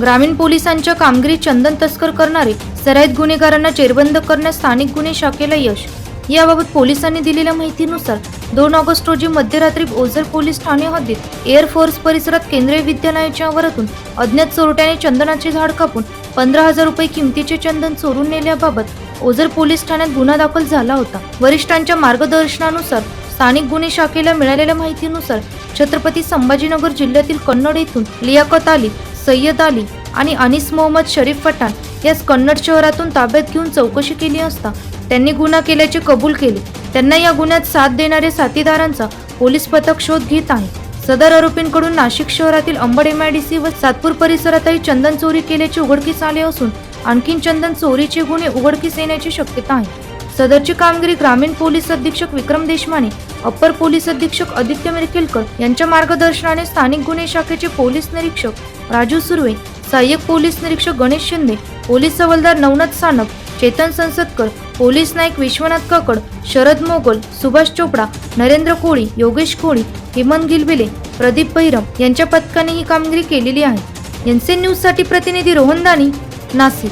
ग्रामीण पोलिसांच्या कामगिरी चंदन तस्कर करणारे सराईत गुन्हेगारांना चेरबंद करण्यास स्थानिक गुन्हे शाखेला यश. याबाबत पोलिसांनी दिलेल्या माहितीनुसार दोन ऑगस्ट रोजी मध्यरात्री ओझर पोलीस ठाणे हद्दीत एअरफोर्स परिसरात केंद्रीय विद्यालयाच्या आवारातून अज्ञात चोरट्याने चंदनाचे झाड कापून पंधरा हजार रुपये किमतीचे चंदन चोरून नेल्याबाबत ओझर पोलीस ठाण्यात गुन्हा दाखल झाला होता. वरिष्ठांच्या मार्गदर्शनानुसार स्थानिक गुन्हे शाखेला मिळालेल्या माहितीनुसार छत्रपती संभाजीनगर जिल्ह्यातील कन्नड येथून लियाकत अली सय्यद अली आणि अनिस मोहम्मद शरीफ पठाण यास कन्नड शहरातून ताब्यात घेऊन चौकशी केली असता त्यांनी गुन्हा केल्याचे कबूल केले. त्यांना या गुन्ह्यात साथ देणाऱ्या साथीदारांचा पोलीस पथक शोध घेत आहे. सदर आरोपींकडून नाशिक शहरातील अंबड एमआयडीसी व सातपूर परिसरातही चंदन चोरी केल्याचे उघडकीस आले असून आणखीन चंदन चोरीचे गुन्हे उघडकीस येण्याची शक्यता आहे. सदरची कामगिरी ग्रामीण पोलीस अधीक्षक विक्रम देशमाने अप्पर पोलीस अधीक्षक आदित्य मिरकेलकर यांच्या मार्गदर्शनाने स्थानिक गुन्हे शाखेचे पोलीस निरीक्षक राजू सुर्वे सहाय्यक पोलीस निरीक्षक गणेश शिंदे पोलीस हवालदार नवनाथ सानप चेतन संसदकर पोलीस नाईक विश्वनाथ काकड शरद मोगल सुभाष चोपडा नरेंद्र कोळी योगेश कोळी हेमंत गिलबिले प्रदीप बैरम यांच्या पथकाने ही कामगिरी केलेली आहे. एनसी न्यूजसाठी प्रतिनिधी रोहन दानी नाशिक.